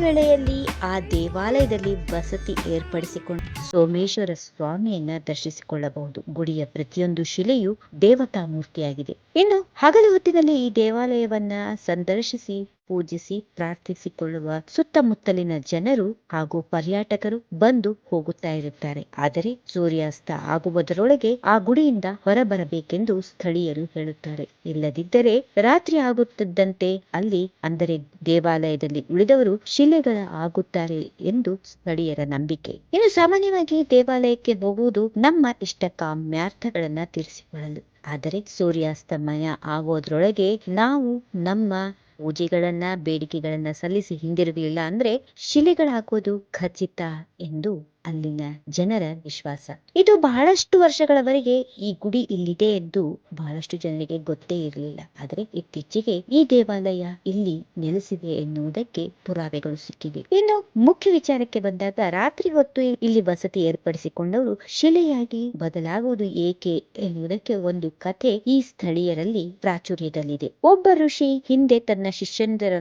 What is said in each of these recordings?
ವೇಳೆಯಲ್ಲಿ ಆ ದೇವಾಲಯದಲ್ಲಿ ವಸತಿ ಏರ್ಪಡಿಸಿಕೊಂಡು ಸೋಮೇಶ್ವರ ಸ್ವಾಮಿಯನ್ನ ದರ್ಶಿಸಿಕೊಳ್ಳಬಹುದು. ಗುಡಿಯ ಪ್ರತಿಯೊಂದು ಶಿಲೆಯು ದೇವತಾ ಮೂರ್ತಿಯಾಗಿದೆ. ಇನ್ನು ಹಗಲು ಹೊತ್ತಿನಲ್ಲಿ ಈ ದೇವಾಲಯವನ್ನ ಸಂದರ್ಶಿಸಿ ಪೂಜಿಸಿ ಪ್ರಾರ್ಥಿಸಿಕೊಳ್ಳುವ ಸುತ್ತಮುತ್ತಲಿನ ಜನರು ಹಾಗೂ ಪರ್ಯಾಟಕರು ಬಂದು ಹೋಗುತ್ತಾ ಇರುತ್ತಾರೆ. ಆದರೆ ಸೂರ್ಯಾಸ್ತ ಆಗುವುದರೊಳಗೆ ಆ ಗುಡಿಯಿಂದ ಹೊರಬರಬೇಕೆಂದು ಸ್ಥಳೀಯರು ಹೇಳುತ್ತಾರೆ. ಇಲ್ಲದಿದ್ದರೆ ರಾತ್ರಿ ಆಗುತ್ತಿದ್ದಂತೆ ಅಲ್ಲಿ, ಅಂದರೆ ದೇವಾಲಯದಲ್ಲಿ ಉಳಿದವರು ಶಿಲೆಗಳ ಆಗುತ್ತಾರೆ ಎಂದು ಸ್ಥಳೀಯರ ನಂಬಿಕೆ. ಇನ್ನು ಸಾಮಾನ್ಯವಾಗಿ ದೇವಾಲಯಕ್ಕೆ ಹೋಗುವುದು ನಮ್ಮ ಇಷ್ಟ ಕಾಮ್ಯಾರ್ಥಗಳನ್ನ ತೀರಿಸಿಕೊಳ್ಳಲು. ಆದರೆ ಸೂರ್ಯಾಸ್ತಮಯ ಆಗೋದ್ರೊಳಗೆ ನಾವು ನಮ್ಮ ಪೂಜೆಗಳನ್ನ ಬೇಡಿಕೆಗಳನ್ನ ಸಲ್ಲಿಸಿ ಹಿಂದಿರುಗಲಿಲ್ಲ ಅಂದ್ರೆ ಶಿಲೆಗಳಾಕೋದು ಖಚಿತ ಎಂದು ಅಲ್ಲಿನ ಜನರ ವಿಶ್ವಾಸ. ಇದು ಬಹಳಷ್ಟು ವರ್ಷಗಳವರೆಗೆ ಈ ಗುಡಿ ಇಲ್ಲಿದೆ ಎಂದು ಬಹಳಷ್ಟು ಜನರಿಗೆ ಗೊತ್ತೇ ಇರಲಿಲ್ಲ. ಆದರೆ ಇತ್ತೀಚೆಗೆ ಈ ದೇವಾಲಯ ಇಲ್ಲಿ ನೆಲೆಸಿದೆ ಎನ್ನುವುದಕ್ಕೆ ಪುರಾವೆಗಳು ಸಿಕ್ಕಿವೆ. ಇನ್ನು ಮುಖ್ಯ ವಿಚಾರಕ್ಕೆ ಬಂದಾಗ ರಾತ್ರಿ ಹೊತ್ತು ಇಲ್ಲಿ ವಸತಿ ಏರ್ಪಡಿಸಿಕೊಂಡವರು ಶಿಲೆಯಾಗಿ ಬದಲಾಗುವುದು ಏಕೆ ಎನ್ನುವುದಕ್ಕೆ ಒಂದು ಕಥೆ ಈ ಸ್ಥಳೀಯರಲ್ಲಿ ಪ್ರಾಚುರ್ಯದಲ್ಲಿದೆ. ಒಬ್ಬ ಋಷಿ ಹಿಂದೆ ತನ್ನ ಶಿಷ್ಯಂದರ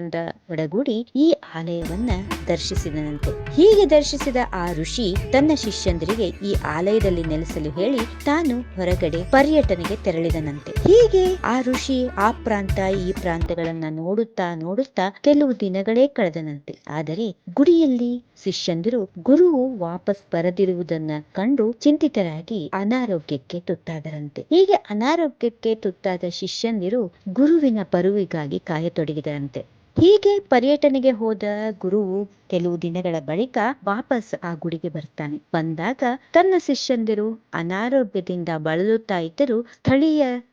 ಒಡಗೂಡಿ ಈ ಆಲಯವನ್ನ ದರ್ಶಿಸಿದನಂತೆ. ಹೀಗೆ ದರ್ಶಿಸಿದ ಆ ಋಷಿ ತನ್ನ ಶಿಷ್ಯಂದರಿಗೆ ಈ ಆಲಯದಲ್ಲಿ ನೆಲೆಸಲು ಹೇಳಿ ತಾನು ಹೊರಗಡೆ ಪರ್ಯಟನೆಗೆ ತೆರಳಿದನಂತೆ. ಹೀಗೆ ಆ ಋಷಿ ಆ ಪ್ರಾಂತ, ಈ ಪ್ರಾಂತಗಳನ್ನ ನೋಡುತ್ತಾ ನೋಡುತ್ತಾ ಕೆಲವು ದಿನಗಳೇ ಕಳೆದನಂತೆ. ಆದರೆ ಗುಡಿಯಲ್ಲಿ ಶಿಷ್ಯಂದಿರು ಗುರುವು ವಾಪಸ್ ಬರದಿರುವುದನ್ನ ಕಂಡು ಚಿಂತಿತರಾಗಿ ಅನಾರೋಗ್ಯಕ್ಕೆ ತುತ್ತಾದರಂತೆ. ಹೀಗೆ ಅನಾರೋಗ್ಯಕ್ಕೆ ತುತ್ತಾದ ಶಿಷ್ಯಂದಿರು ಗುರುವಿನ ಪರುವಿಗಾಗಿ ಕಾಯತೊಡಗಿದರಂತೆ. ಹೀಗೆ ಪರ್ಯಟನೆಗೆ ಹೋದ ಗುರು ಕೆಲವು ದಿನಗಳ ಬಳಿಕ ವಾಪಸ್ ಆ ಗುಡಿಗೆ ಬರ್ತಾನೆ. ಬಂದಾಗ ತನ್ನ ಶಿಷ್ಯಂದಿರು ಅನಾರೋಗ್ಯದಿಂದ ಬಳಲುತ್ತಾ ಇದ್ದರೂ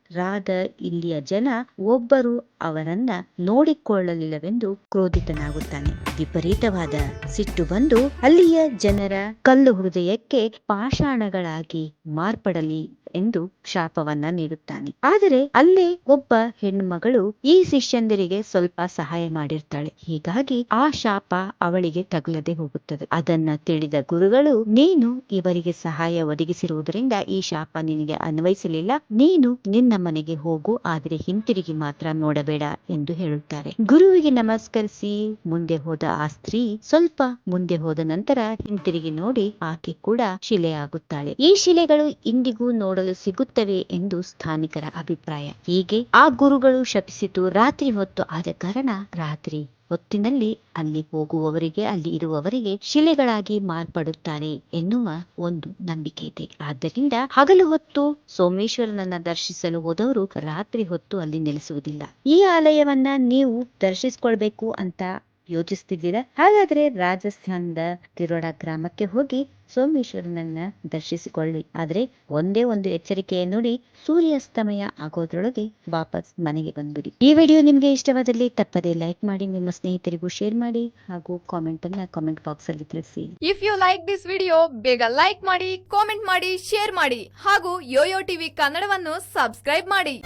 ಸ್ಥಳೀಯರಾದ ಇಲ್ಲಿಯ ಜನ ಒಬ್ಬರು ಅವನನ್ನ ನೋಡಿಕೊಳ್ಳಲಿಲ್ಲವೆಂದು ಕ್ರೋಧಿತನಾಗುತ್ತಾನೆ. ವಿಪರೀತವಾದ ಸಿಟ್ಟು ಬಂದು ಅಲ್ಲಿಯ ಜನರ ಕಲ್ಲು ಹೃದಯಕ್ಕೆ ಪಾಷಾಣಗಳಾಗಿ ಮಾರ್ಪಡಲಿ ಎಂದು ಶಾಪವನ್ನ ನೀಡುತ್ತಾನೆ. ಆದರೆ ಅಲ್ಲೇ ಒಬ್ಬ ಹೆಣ್ಣುಮಗಳು ಈ ಶಿಷ್ಯಂದಿರಿಗೆ ಸ್ವಲ್ಪ ಸಹಾಯ ಮಾಡಿರ್ತಾಳೆ. ಹೀಗಾಗಿ ಆ ಶಾಪ ಅವಳಿಗೆ ತಗುಲದೆ ಹೋಗುತ್ತದೆ. ಅದನ್ನ ತಿಳಿದ ಗುರುಗಳು, ನೀನು ಇವರಿಗೆ ಸಹಾಯ ಒದಗಿಸಿರುವುದರಿಂದ ಈ ಶಾಪ ನಿನಗೆ ಅನ್ವಯಿಸಲಿಲ್ಲ. ನೀನು ನಿನ್ನ ಮನೆಗೆ ಹೋಗು, ಆದರೆ ಹಿಂತಿರುಗಿ ಮಾತ್ರ ನೋಡಬೇಡ ಎಂದು ಹೇಳುತ್ತಾರೆ. ಗುರುವಿಗೆ ನಮಸ್ಕರಿಸಿ ಮುಂದೆ ಹೋದ ಆ ಸ್ತ್ರೀ ಸ್ವಲ್ಪ ಮುಂದೆ ಹೋದ ನಂತರ ಹಿಂತಿರುಗಿ ನೋಡಿ ಆಕೆ ಕೂಡ ಶಿಲೆಯಾಗುತ್ತಾಳೆ. ಈ ಶಿಲೆಗಳು ಇಂದಿಗೂ ನೋಡಲು ಸಿಗುತ್ತವೆ ಎಂದು ಸ್ಥಾನಿಕರ ಅಭಿಪ್ರಾಯ. ಹೀಗೆ ಆ ಗುರುಗಳು ಶಪಿಸಿತು ರಾತ್ರಿ ಹೊತ್ತು ಆದ ಕಾರಣ ರಾತ್ರಿ ಹೊತ್ತಿನಲ್ಲಿ ಅಲ್ಲಿ ಹೋಗುವವರಿಗೆ, ಅಲ್ಲಿ ಇರುವವರಿಗೆ ಶಿಲೆಗಳಾಗಿ ಮಾರ್ಪಡುತ್ತಾರೆ ಎನ್ನುವ ಒಂದು ನಂಬಿಕೆ ಇದೆ ಆದ್ದರಿಂದ ಹಗಲು ಹೊತ್ತು ಸೋಮೇಶ್ವರನನ್ನ ದರ್ಶಿಸಲು ಹೋದವರು ರಾತ್ರಿ ಹೊತ್ತು ಅಲ್ಲಿ ನೆಲೆಸುವುದಿಲ್ಲ. ಈ ಆಲಯವನ್ನ ನೀವು ದರ್ಶಿಸ್ಕೊಳ್ಬೇಕು ಅಂತ ಯೋಚಿಸ್ತಿದ್ದೀರಾ ಹಾಗಾದ್ರೆ ರಾಜಸ್ಥಾನದ ತಿರೋಡ ಗ್ರಾಮಕ್ಕೆ ಹೋಗಿ ಸೋಮೇಶ್ವರನನ್ನ ದರ್ಶಿಸಿಕೊಳ್ಳಿ. ಆದ್ರೆ ಒಂದೇ ಒಂದು ಎಚ್ಚರಿಕೆಯ ನೋಡಿ ಸೂರ್ಯಾಸ್ತಮಯ ಆಗೋದ್ರೊಳಗೆ ವಾಪಸ್ ಮನೆಗೆ ಬಂದ್ಬಿಡಿ. ಈ ವಿಡಿಯೋ ನಿಮ್ಗೆ ಇಷ್ಟವಾದಲ್ಲಿ ತಪ್ಪದೆ ಲೈಕ್ ಮಾಡಿ, ನಿಮ್ಮ ಸ್ನೇಹಿತರಿಗೂ ಶೇರ್ ಮಾಡಿ ಹಾಗೂ ಕಾಮೆಂಟ್ ಅನ್ನ ಕಾಮೆಂಟ್ ಬಾಕ್ಸ್ ಅಲ್ಲಿ ತಿಳಿಸಿ. If you like this video ಬೇಗ ಲೈಕ್ ಮಾಡಿ ಕಾಮೆಂಟ್ ಮಾಡಿ ಶೇರ್ ಮಾಡಿ ಹಾಗೂ ಯೋಯೋ ಟಿವಿ ಕನ್ನಡವನ್ನು ಸಬ್ಸ್ಕ್ರೈಬ್ ಮಾಡಿ.